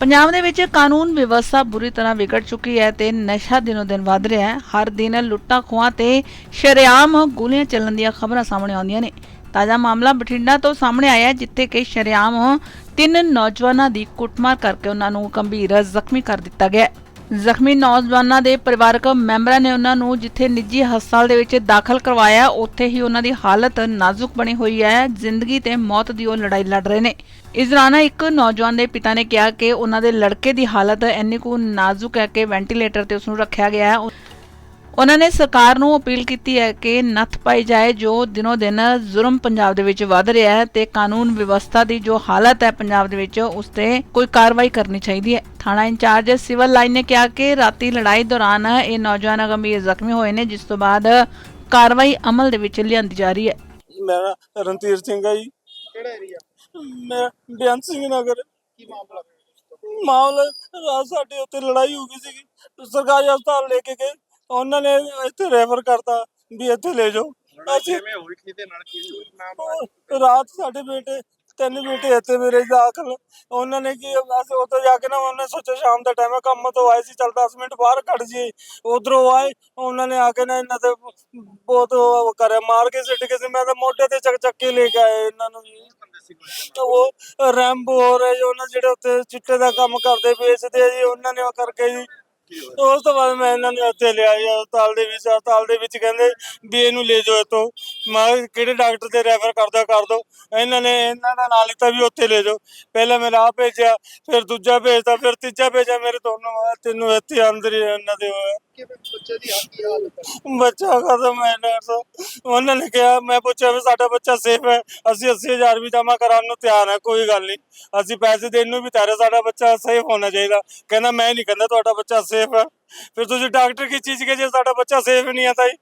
ਪੰਜਾਬ ਦੇ ਵਿੱਚ ਕਾਨੂੰਨ ਵਿਵਸਥਾ ਬੁਰੀ ਤਰ੍ਹਾਂ ਵਿਗੜ ਚੁੱਕੀ ਹੈ ਤੇ ਨਸ਼ਾ ਦਿਨੋ ਦਿਨ ਵੱਧ ਰਿਹਾ ਹੈ ਹਰ ਦਿਨ ਲੁੱਟਾਂ ਖੋਹਾਂ ਤੇ ਸ਼ਰੇਆਮ ਗੋਲੀਆਂ ਚੱਲਣ ਦੀਆਂ ਖਬਰਾਂ ਸਾਹਮਣੇ ਆਉਂਦੀਆਂ ਨੇ ਤਾਜ਼ਾ ਮਾਮਲਾ ਬਠਿੰਡਾ ਤੋਂ ਸਾਹਮਣੇ ਆਇਆ ਹੈ, ਜਿੱਥੇ ਕਿ ਸ਼ਰੇਆਮ ਤਿੰਨ ਨੌਜਵਾਨਾਂ ਦੀ ਕੁੱਟਮਾਰ ਕਰਕੇ ਉਹਨਾਂ ਨੂੰ ਗੰਭੀਰ ਜ਼ਖਮੀ ਕਰ ਦਿੱਤਾ ਗਿਆ ਹੈ। ਜ਼ਖਮੀ ਨੌਜਵਾਨਾਂ ਦੇ ਪਰਿਵਾਰਕ ਮੈਂਬਰਾਂ ਨੇ ਉਹਨਾਂ ਨੂੰ ਜਿੱਥੇ ਨਿੱਜੀ ਹਸਪਤਾਲ ਦੇ ਵਿੱਚ ਦਾਖਲ ਕਰਵਾਇਆ, ਉੱਥੇ ਹੀ ਉਹਨਾਂ ਦੀ ਹਾਲਤ ਨਾਜ਼ੁਕ ਬਣੀ ਹੋਈ ਹੈ। ਜ਼ਿੰਦਗੀ ਤੇ ਮੌਤ ਦੀ ਉਹ ਲੜਾਈ ਲੜ ਰਹੇ ਨੇ। ਇਸ ਦੌਰਾਨ ਇੱਕ ਨੌਜਵਾਨ ਦੇ ਪਿਤਾ ਨੇ ਕਿਹਾ ਕਿ ਉਹਨਾਂ ਦੇ ਲੜਕੇ ਦੀ ਹਾਲਤ ਇੰਨੀ ਕੁ ਨਾਜ਼ੁਕ ਹੈ ਕਿ ਵੈਂਟੀਲੇਟਰ ਤੇ ਉਸ ਨੂੰ ਰੱਖਿਆ ਗਿਆ ਹੈ। ਉਹਨਾਂ ਨੇ ਸਰਕਾਰ ਨੂੰ ਅਪੀਲ ਕੀਤੀ ਹੈ ਕਿ ਨੱਥ ਪਾਈ ਜਾਏ ਜੋ ਦਿਨੋ ਦਿਨ ਜ਼ੁਲਮ ਪੰਜਾਬ ਦੇ ਵਿੱਚ ਵੱਧ ਰਿਹਾ ਹੈ ਤੇ ਕਾਨੂੰਨ ਵਿਵਸਥਾ ਦੀ ਜੋ ਹਾਲਤ ਹੈ ਪੰਜਾਬ ਦੇ ਵਿੱਚ ਉਸ ਤੇ ਕੋਈ ਕਾਰਵਾਈ ਕਰਨੀ ਚਾਹੀਦੀ ਹੈ। ਥਾਣਾ ਇੰਚਾਰਜ ਸਿਵਲ ਲਾਈਨ ਨੇ ਕਿਹਾ ਕਿ ਰਾਤੀ ਲੜਾਈ ਦੌਰਾਨ ਇਹ ਨੌਜਵਾਨ ਗੰਭੀਰ ਜ਼ਖਮੀ ਹੋਏ ਨੇ ਜਿਸ ਤੋਂ ਬਾਅਦ ਕਾਰਵਾਈ ਅਮਲ ਦੇ ਵਿੱਚ ਲਿਆਂਦੀ ਜਾ ਰਹੀ ਹੈ। ਮੇਰਾ ਰਣਧੀਰ ਸਿੰਘ ਹੈ ਜੀ। ਕਿਹੜਾ ਏਰੀਆ ਮੈਂ ਬੇਅੰਤ ਸਿੰਘ ਨਗਰ। ਕੀ ਮਾਮਲਾ ਮਾਮਲਾ ਰਾਤ ਸਾਡੇ ਉੱਤੇ ਲੜਾਈ ਹੋ ਗਈ ਸੀਗੀ। ਸਰਕਾਰੀ ਹਸਪਤਾਲ ਲੈ ਕੇ ਗਏ। ਉਹਨਾਂ ਨੇ ਇੱਥੇ ਰੈਫਰ ਕਰਤਾ ਵੀ ਇੱਥੇ ਲੈ ਜਾਓ। ਅਸੀਂ ਕਿਵੇਂ ਹੋਈ ਕਿਹਦੇ ਨਾਲ ਕੀ ਹੋਈ ਉਹ ਰਾਤ ਸਾਡੇ ਬੇਟੇ ਤਿੰਨ ਬੇਟੇ ਇੱਥੇ ਮੇਰੇ ਦਾਖਲ। ਉਹਨਾਂ ਨੇ ਕੀ ਅਸੀਂ ਉੱਥੇ ਜਾ ਕੇ ਨਾ ਉਹਨੇ ਸੋਚਿਆ ਸ਼ਾਮ ਦਾ ਟਾਈਮ ਹੈ ਕੰਮ ਤੋਂ ਆਏ ਸੀ ਚਲ 10 ਮਿੰਟ ਬਾਹਰ ਕੱਢ ਜੀ ਉਧਰੋਂ ਆਏ ਉਹਨਾਂ ਨੇ ਆ ਕੇ ਨਾ ਇਹਨਾਂ ਤੇ ਬਹੁਤ ਉਹ ਕਰਿਆ ਮਾਰ ਕੇ ਸਿੱਟ ਕੇ ਸੀ। ਮੈਂ ਤਾਂ ਮੋਢੇ ਤੇ ਚੱਕ ਚੱਕ ਕੇ ਲੈ ਕੇ ਆਏ ਇਹਨਾਂ ਨੂੰ। ਜੀ ਕੋਈ ਉਹ ਰੈਂਬੋ ਹੋ ਰਹੇ ਜੀ ਉਹਨਾਂ ਜਿਹੜੇ ਉੱਤੇ ਚਿੱਟੇ ਦਾ ਕੰਮ ਕਰਦੇ ਵੇਚਦੇ ਆ ਜੀ ਉਹਨਾਂ ਨੇ ਉਹ ਕਰਕੇ ਜੀ। ਉਸ ਤੋਂ ਬਾਅਦ ਮੈਂ ਇਹਨਾਂ ਨੇ ਉੱਥੇ ਲਿਆ ਜੀ ਹਸਪਤਾਲ ਦੇ ਵਿੱਚ, ਹਸਪਤਾਲ ਦੇ ਵਿੱਚ ਕਹਿੰਦੇ ਵੀ ਇਹਨੂੰ ਲੈ ਜਾਓ ਇੱਥੋਂ। ਮੈਂ ਕਿਹਾ ਕਿਹੜੇ ਡਾਕਟਰ ਤੇ ਰੈਫਰ ਕਰਦਾ ਕਰ ਦੋ। ਇਹਨਾਂ ਨੇ ਇਹਨਾਂ ਦਾ ਨਾਂ ਲਿੱਤਾ ਵੀ ਉੱਥੇ ਲੈ ਜਾਓ। ਪਹਿਲਾਂ ਮੈਂ ਰਾਹ ਭੇਜਿਆ ਫਿਰ ਦੂਜਾ ਭੇਜਦਾ ਫਿਰ ਤੀਜਾ ਭੇਜਿਆ। ਮੇਰੇ ਦੋਨੋਂ ਤੈਨੂੰ ਇੱਥੇ ਅੰਦਰ ਹੀ ਇਹਨਾਂ ਦੇ ਹੋਇਆ। ਕਿਵੇਂ ਬੱਚੇ ਦੀ ਹਾਲਤ ਕੀ ਹਾਲਤ ਹੈ ਬੱਚਾ ਖਤਮ ਹੈ ਨਰਸ ਉਹਨਾਂ ਨੇ ਕਿਹਾ ਮੈਂ ਪੁੱਛਿਆ ਵੀ ਸਾਡਾ ਬੱਚਾ ਸੇਫ ਹੈ। ਅਸੀਂ 80000 ਵੀ ਜਮ੍ਹਾਂ ਕਰਾਉਣ ਨੂੰ ਤਿਆਰ ਹੈ ਕੋਈ ਗੱਲ ਨਹੀਂ। ਅਸੀਂ ਪੈਸੇ ਦੇਣ ਨੂੰ ਵੀ ਤਿਆਰ ਹੈ ਸਾਡਾ ਬੱਚਾ ਸੇਫ ਹੋਣਾ ਚਾਹੀਦਾ। ਕਹਿੰਦਾ ਮੈਂ ਨਹੀਂ ਕਹਿੰਦਾ ਤੁਹਾਡਾ ਬੱਚਾ ਸੇਫ ਹੈ। ਫਿਰ ਤੁਸੀਂ ਡਾਕਟਰ ਕੀ ਚੀਜ਼ ਕੇ ਜੇ ਸਾਡਾ ਬੱਚਾ ਸੇਫ ਨਹੀਂ ਹੈ ਤਾਂ ਜੀ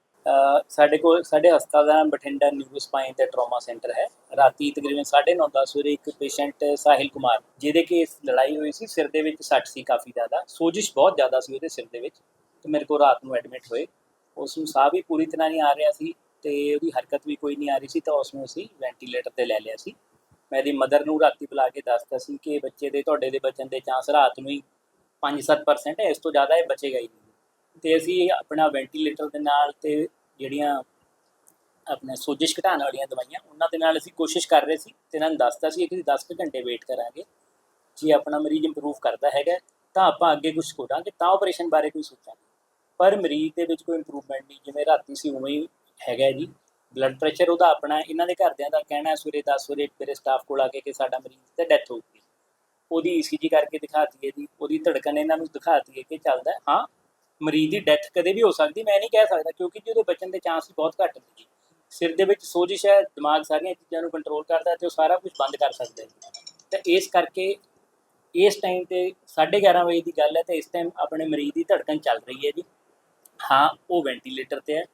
ਸਾਡੇ ਕੋਲ, ਸਾਡੇ ਹਸਪਤਾਲ ਦਾ ਨਾਮ ਬਠਿੰਡਾ ਨਿਊਰੋ ਸਪਾਈਨ ਤੇ ਟਰਾਮਾ ਸੈਂਟਰ ਹੈ। ਰਾਤੀ ਤਕਰੀਬਨ 9:30 10 ਵਜੇ ਇੱਕ ਪੇਸ਼ੈਂਟ ਸਾਹਿਲ ਕੁਮਾਰ, ਜਿਹਦੇ ਕੇਸ ਲੜਾਈ ਹੋਈ ਸੀ, ਸਿਰ ਦੇ ਵਿੱਚ ਸੱਟ ਸੀ ਕਾਫੀ ਜ਼ਿਆਦਾ, ਸੋਜਿਸ਼ ਬਹੁਤ ਜ਼ਿਆਦਾ ਸੀ ਉਹਦੇ ਸਿਰ ਦੇ ਵਿੱਚ, ਤੇ ਮੇਰੇ ਕੋਲ ਰਾਤ ਨੂੰ ਐਡਮਿਟ ਹੋਏ। ਉਸ ਨੂੰ ਸਾਹ ਵੀ ਪੂਰੀ ਤਰ੍ਹਾਂ ਨਹੀਂ ਆ ਰਿਹਾ ਸੀ, ਤੇ ਉਹਦੀ ਹਰਕਤ ਵੀ ਕੋਈ ਨਹੀਂ ਆ ਰਹੀ ਸੀ, ਤਾਂ ਉਸ ਨੂੰ ਅਸੀਂ ਵੈਂਟੀਲੇਟਰ ਤੇ ਲੈ ਲਿਆ ਸੀ। ਮੈਂ ਇਹਦੀ ਮਦਰ ਨੂੰ ਰਾਤੀ ਬੁਲਾ ਕੇ ਦੱਸਤਾ ਸੀ ਕਿ ਬੱਚੇ ਦੇ, ਤੁਹਾਡੇ ਦੇ ਬਚਣ ਦੇ ਚਾਂਸ ਰਾਤ ਨੂੰ ਹੀ 5-7% ਹੈ, ਇਸ ਤੋਂ ਜ਼ਿਆਦਾ ਇਹ ਬਚੇਗਾ ਹੀ ਨਹੀਂ। ਤੇ ਅਸੀਂ ਆਪਣਾ ਵੈਂਟੀਲੇਟਰ ਦੇ ਨਾਲ ਤੇ ਜਿਹੜੀਆਂ ਆਪਣੇ ਸੋਜਿਸ਼ ਘਟਾਉਣ ਵਾਲੀਆਂ ਦਵਾਈਆਂ, ਉਹਨਾਂ ਦੇ ਨਾਲ ਅਸੀਂ ਕੋਸ਼ਿਸ਼ ਕਰ ਰਹੇ ਸੀ ਤੇ ਇਹਨਾਂ ਨੂੰ ਦੱਸਤਾ ਸੀ ਕਿ ਅਸੀਂ 10 ਕੁ ਘੰਟੇ ਵੇਟ ਕਰਾਂਗੇ। ਜੇ ਆਪਣਾ ਮਰੀਜ਼ ਇੰਪਰੂਵ ਕਰਦਾ ਹੈਗਾ, ਤਾਂ ਆਪਾਂ ਅੱਗੇ ਕੁਝ ਕਰਾਂਗੇ ਤਾਂ ਆਪਰੇਸ਼ਨ ਬਾਰੇ ਕੋਈ ਸੋਚਾਂਗੇ। ਪਰ ਮਰੀਜ਼ ਦੇ ਵਿੱਚ ਕੋਈ ਇੰਪਰੂਵਮੈਂਟ ਨਹੀਂ, ਜਿਵੇਂ ਰਾਤੀ ਸੀ ਉਵੇਂ ਹੀ ਹੈਗਾ ਜੀ। ਬਲੱਡ ਪ੍ਰੈਸ਼ਰ ਉਹਦਾ ਆਪਣਾ, ਇਹਨਾਂ ਦੇ ਘਰਦਿਆਂ ਦਾ ਕਹਿਣਾ ਸਵੇਰੇ 10 ਵਜੇ ਮੇਰੇ ਸਟਾਫ ਕੋਲ ਆ ਕੇ ਕਿ ਸਾਡਾ ਮਰੀਜ਼ ਤੇ ਡੈਥ ਹੋ ਗਈ। ਉਹਦੀ ਈਸੀਜੀ ਕਰਕੇ ਦਿਖਾਤੀ ਹੈ ਜੀ, ਉਹਦੀ ਧੜਕਣ ਇਹਨਾਂ ਨੂੰ ਦਿਖਾਤੀ ਹੈ ਕਿ ਚੱਲਦਾ ਹਾਂ ਮਰੀਜ਼ ਦੀ ਡੈਥ ਕਦੇ ਵੀ ਹੋ ਸਕਦੀ, ਮੈਂ ਨਹੀਂ ਕਹਿ ਸਕਦਾ, ਕਿਉਂਕਿ ਜੀ ਉਹਦੇ ਬਚਣ ਦੇ ਚਾਂਸ ਬਹੁਤ ਘੱਟ ਨੇ ਜੀ। ਸਿਰ ਦੇ ਵਿੱਚ ਸੋਜਿਸ਼ ਹੈ ਦਿਮਾਗ ਸਾਰੀਆਂ ਚੀਜ਼ਾਂ ਨੂੰ ਕੰਟਰੋਲ ਕਰਦਾ ਹੈ ਤੇ ਉਹ ਸਾਰਾ ਕੁਝ ਬੰਦ ਕਰ ਸਕਦਾ ਹੈ ਤਾਂ ਇਸ ਕਰਕੇ ਇਸ ਟਾਈਮ ਤੇ 11:30 ਵਜੇ ਦੀ ਗੱਲ ਹੈ ਤੇ ਇਸ ਟਾਈਮ ਆਪਣੇ ਮਰੀਜ਼ ਦੀ ਧੜਕਣ ਚੱਲ ਰਹੀ ਹੈ ਜੀ। ਹਾਂ, ਉਹ ਵੈਂਟੀਲੇਟਰ ਤੇ ਹੈ,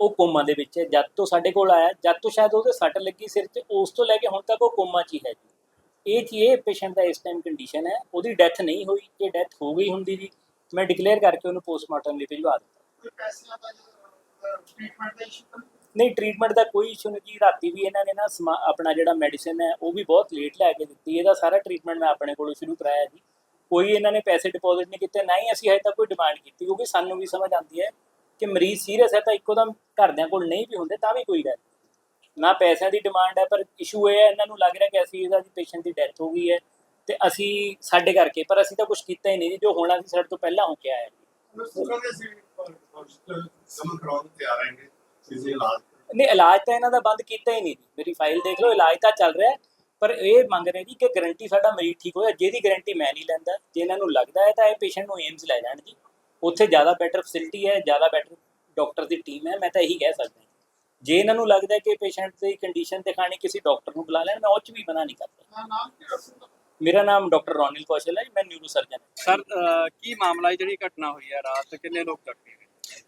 ਉਹ ਕੋਮਾ ਦੇ ਵਿੱਚ ਹੈ, ਜਦ ਤੋਂ ਸਾਡੇ ਕੋਲ ਆਇਆ, ਜਦ ਤੋਂ ਸ਼ਾਇਦ ਉਹਦੇ ਸੱਟ ਲੱਗੀ ਸਿਰ 'ਚ, ਉਸ ਤੋਂ ਲੈ ਕੇ ਹੁਣ ਤੱਕ ਉਹ ਕੋਮਾ 'ਚ ਹੀ ਹੈ ਜੀ। ਇਹ ਚੀ ਇਹ ਪੇਸ਼ੈਂਟ ਦਾ ਇਸ ਟਾਈਮ ਕੰਡੀਸ਼ਨ ਹੈ, ਉਹਦੀ ਡੈਥ ਨਹੀਂ ਹੋਈ ਜੇ ਡੈਥ ਹੋ ਗਈ ਹੁੰਦੀ ਜੀ। ਮੈਂ ਡਿਕਲੇਅਰ ਕਰਕੇ ਉਹਨੂੰ ਪੋਸਟਮਾਰਟਮ ਲਈ ਭਿਜਵਾ ਦਿੱਤਾ। ਕੋਈ ਪੈਸਿਆਂ ਦਾ ਟ੍ਰੀਟਮੈਂਟ ਦਾ ਇਸ਼ੂ ਨਹੀਂ? ਟ੍ਰੀਟਮੈਂਟ ਦਾ ਕੋਈ ਇਸ਼ੂ ਨਹੀਂ ਜੀ। ਰਾਤੀ ਵੀ ਇਹਨਾਂ ਨੇ ਨਾ ਆਪਣਾ ਜਿਹੜਾ ਮੈਡੀਸਿਨ ਹੈ ਉਹ ਵੀ ਬਹੁਤ ਲੇਟ ਲੈ ਕੇ ਦਿੱਤੀ। ਇਹਦਾ ਸਾਰਾ ਟ੍ਰੀਟਮੈਂਟ ਮੈਂ ਆਪਣੇ ਕੋਲੋਂ ਸ਼ੁਰੂ ਕਰਾਇਆ ਜੀ। ਕੋਈ ਇਹਨਾਂ ਨੇ ਪੈਸੇ ਡਿਪੋਜ਼ਿਟ ਨਹੀਂ ਕੀਤੇ ਨਾ ਹੀ ਅਸੀਂ ਹਜੇ ਤੱਕ ਕੋਈ ਡਿਮਾਂਡ ਕੀਤੀ ਕਿਉਂਕਿ ਸਾਨੂੰ ਵੀ ਸਮਝ ਆਉਂਦੀ ਹੈ ਕਿ ਮਰੀਜ਼ ਸੀਰੀਅਸ ਹੈ ਤਾਂ ਇੱਕੋਦਮ ਘਰਦਿਆਂ ਕੋਲ ਨਹੀਂ ਵੀ ਹੁੰਦੇ ਤਾਂ ਵੀ ਕੋਈ ਗੱਲ। ਨਾ ਪੈਸਿਆਂ ਦੀ ਡਿਮਾਂਡ ਹੈ ਪਰ ਇਸ਼ੂ ਇਹ ਹੈ ਇਹਨਾਂ ਨੂੰ ਲੱਗ ਰਿਹਾ ਕਿ ਅਸੀਂ ਇਹਦਾ ਪੇਸ਼ੈਂਟ ਦੀ ਡੈਥ ਹੋ ਗਈ ਹੈ। ਤੇ ਅਸੀਂ ਸਾਡੇ ਕਰਕੇ ਪਰ ਅਸੀਂ ਤਾਂ ਕੁਝ ਕੀਤਾ ਹੀ ਨਹੀਂ ਜੀ ਜੋ ਹੋਣਾ ਸੀ ਸਾਡੇ ਤੋਂ ਪਹਿਲਾਂ ਹੋ ਕੇ ਆਇਆ ਨਹੀਂ ਇਲਾਜ ਤਾਂ ਇਹਨਾਂ ਦਾ ਬੰਦ ਕੀਤਾ ਹੀ ਨਹੀਂ ਮੇਰੀ ਫਾਈਲ ਦੇਖ ਲਓ ਇਲਾਜ ਤਾਂ ਚੱਲ ਰਿਹਾ ਪਰ ਇਹ ਮੰਗ ਰਹੇ ਜੀ ਕਿ ਗਾਰੰਟੀ ਸਾਡਾ ਮਰੀਜ਼ ਠੀਕ ਹੋਇਆ ਜਿਹਦੀ ਗਾਰੰਟੀ ਮੈਂ ਨਹੀਂ ਲੈਂਦਾ ਜੇ ਇਹਨਾਂ ਨੂੰ ਲੱਗਦਾ ਹੈ ਤਾਂ ਇਹ ਪੇਸ਼ੈਂਟ ਨੂੰ ਏਮਸ ਲੈ ਜਾਣ ਜੀ। ਉੱਥੇ ਜ਼ਿਆਦਾ ਬੈਟਰ ਫੈਸਿਲਿਟੀ ਹੈ ਜ਼ਿਆਦਾ ਬੈਟਰ ਡਾਕਟਰ ਦੀ ਟੀਮ ਹੈ ਮੈਂ ਤਾਂ ਇਹੀ ਕਹਿ ਸਕਦਾ ਜੇ। ਇਹਨਾਂ ਨੂੰ ਲੱਗਦਾ ਹੈ ਕਿ ਪੇਸ਼ੈਂਟ ਦੀ ਕੰਡੀਸ਼ਨ ਦਿਖਾਣੀ ਕਿਸੇ ਡਾਕਟਰ ਨੂੰ ਬੁਲਾ ਲੈਣ ਮੈਂ ਉਹ 'ਚ ਵੀ ਮਨਾ ਨਹੀਂ ਕਰਦਾ। ਮੇਰਾ ਨਾਮ ਡਾਕਟਰ ਰੋਨਿਲ ਕੌਸ਼ਲ ਹੈ ਮੈਂ ਨਿਊਰੋ ਸਰਜਨ ਹਾਂ। ਸਰ ਕੀ ਮਾਮਲਾ ਹੈ ਜਿਹੜੀ ਘਟਨਾ ਹੋਈ ਹੈ ਰਾਤ? ਕਿੰਨੇ ਲੋਕ ਜ਼ਖਮੀ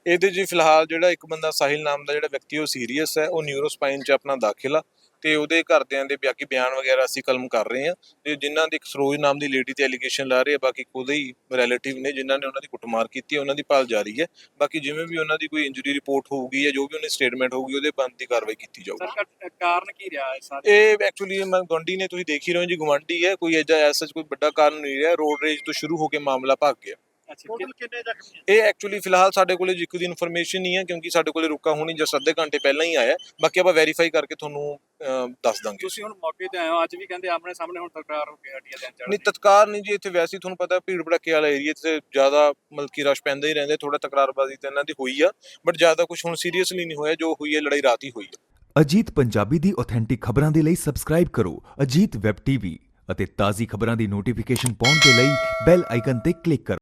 ਇਹਦੇ ਜੀ ਫਿਲਹਾਲ ਜਿਹੜਾ ਇੱਕ ਬੰਦਾ ਸਾਹਿਲ ਨਾਮ ਦਾ ਜਿਹੜਾ ਵਿਅਕਤੀ ਉਹ ਸੀਰੀਅਸ ਹੈ ਉਹ ਨਿਊਰੋਸਪਾਈਨ 'ਚ ਆਪਣਾ ਦਾਖਲ। ਆ ਤੇ ਉਹਦੇ ਘਰਦਿਆਂ ਦੇ ਬਾਕੀ ਬਿਆਨ ਵਗੈਰਾ ਅਸੀਂ ਕਲਮ ਕਰ ਰਹੇ ਹਾਂ ਤੇ ਜਿਨ੍ਹਾਂ ਦੀ ਇੱਕ ਸਰੋਜ ਨਾਮ ਦੀ ਲੇਡੀ ਤੇ ਐਲੀਗੇਸ਼ਨ ਲਾ ਰਹੇ ਆ ਬਾਕੀ ਉਹਦੇ ਹੀ ਰਿਲੇਟਿਵ ਨੇ ਜਿਨ੍ਹਾਂ ਨੇ ਉਹਨਾਂ ਦੀ ਕੁੱਟਮਾਰ ਕੀਤੀ ਹੈ ਉਹਨਾਂ ਦੀ ਭਾਲ ਜਾਰੀ ਹੈ। ਬਾਕੀ ਜਿਵੇਂ ਵੀ ਉਹਨਾਂ ਦੀ ਕੋਈ ਇੰਜਰੀ ਰਿਪੋਰਟ ਹੋਊਗੀ ਜਾਂ ਜੋ ਵੀ ਉਹਨੇ ਸਟੇਟਮੈਂਟ ਹੋਊਗੀ ਉਹਦੇ ਬੰਦ ਦੀ ਕਾਰਵਾਈ ਕੀਤੀ ਜਾਊਗੀ। ਸਰ ਕਾਰਨ ਕੀ ਰਿਹਾ ਹੈ ਸਾਰੇ? ਇਹ ਐਕਚੁਅਲੀ ਮੈਂ ਗਵਾਂਢੀ ਨੇ ਤੁਸੀਂ ਦੇਖ ਹੀ ਰਹੇ ਹੋ ਜੀ ਗਵਾਂਢੀ ਹੈ ਕੋਈ ਐਜਾ ਐਸਾ ਕੋਈ ਵੱਡਾ ਕਾਰਨ ਨਹੀਂ ਰਿਹਾ ਰੋਡ ਰੇਜ ਤੋਂ ਸ਼ੁਰੂ ਹੋ ਕੇ ਮਾਮਲਾ ਭੱਗ ਗਿਆ। ਕਿੰਨੇ ਜ਼ਖਮੀ ਇਹ ਐਕਚੁਅਲੀ ਫਿਲਹਾਲ ਸਾਡੇ ਕੋਲੇ ਜਿੱਕ ਦੀ ਇਨਫੋਰਮੇਸ਼ਨ ਨਹੀਂ ਹੈ ਕਿਉਂਕਿ ਸਾਡੇ ਕੋਲੇ ਰੁਕਾ ਹੋਣੀ ਜਸ ਅੱਧੇ ਘੰਟੇ ਪਹਿਲਾਂ ਹੀ ਆਇਆ। ਬਾਕੀ ਆਪਾਂ ਵੈਰੀਫਾਈ ਕਰਕੇ ਤੁਹਾਨੂੰ ਦੱਸ ਦਾਂਗੇ। ਤੁਸੀਂ ਹੁਣ ਮੌਕੇ ਤੇ ਆਏ ਹੋ ਅੱਜ ਵੀ ਕਹਿੰਦੇ ਆਮਣੇ ਸਾਹਮਣੇ ਹੁਣ ਤਕਰਾਰ ਹੋ ਕੇ ਹਟੀ ਹੈ ਦਿਨ ਚੜ੍ਹਦੀ ਨਹੀਂ ਤਤਕਾਰ ਨਹੀਂ ਜੀ ਇੱਥੇ ਵੈਸੇ ਹੀ ਤੁਹਾਨੂੰ ਪਤਾ ਭੀੜ ਭੜੱਕੇ ਵਾਲਾ ਏਰੀਆ ਤੇ ਜ਼ਿਆਦਾ ਮਤਲਬ ਕਿ ਰਸ਼ ਪੈਂਦਾ ਹੀ ਰਹਿੰਦਾ ਥੋੜਾ ਤਕਰਾਰਬਾਜ਼ੀ ਤਾਂ ਇਹਨਾਂ ਦੀ ਹੋਈ ਆ ਬਟ ਜ਼ਿਆਦਾ ਕੁਝ ਹੁਣ ਸੀਰੀਅਸਲੀ ਨਹੀਂ ਹੋਇਆ ਜੋ ਹੋਈ ਹੈ ਲੜਾਈ ਰਾਤ ਹੀ ਹੋਈ ਹੈ। ਅਜੀਤ ਪੰਜਾਬੀ ਦੀ ਆਥੈਂਟਿਕ ਖਬਰਾਂ ਦੇ ਲਈ ਸਬਸਕ੍ਰਾਈਬ ਕਰੋ ਅਜੀਤ ਵੈਬ ਟੀਵੀ ਅਤੇ ਤਾਜ਼ੀ ਖਬਰਾਂ ਦੀ ਨੋਟੀਫਿਕੇਸ਼ਨ ਪਾਉਣ ਦੇ ਲਈ ਬੈਲ ਆਈਕਨ ਤੇ ਕਲਿੱਕ ਕਰੋ।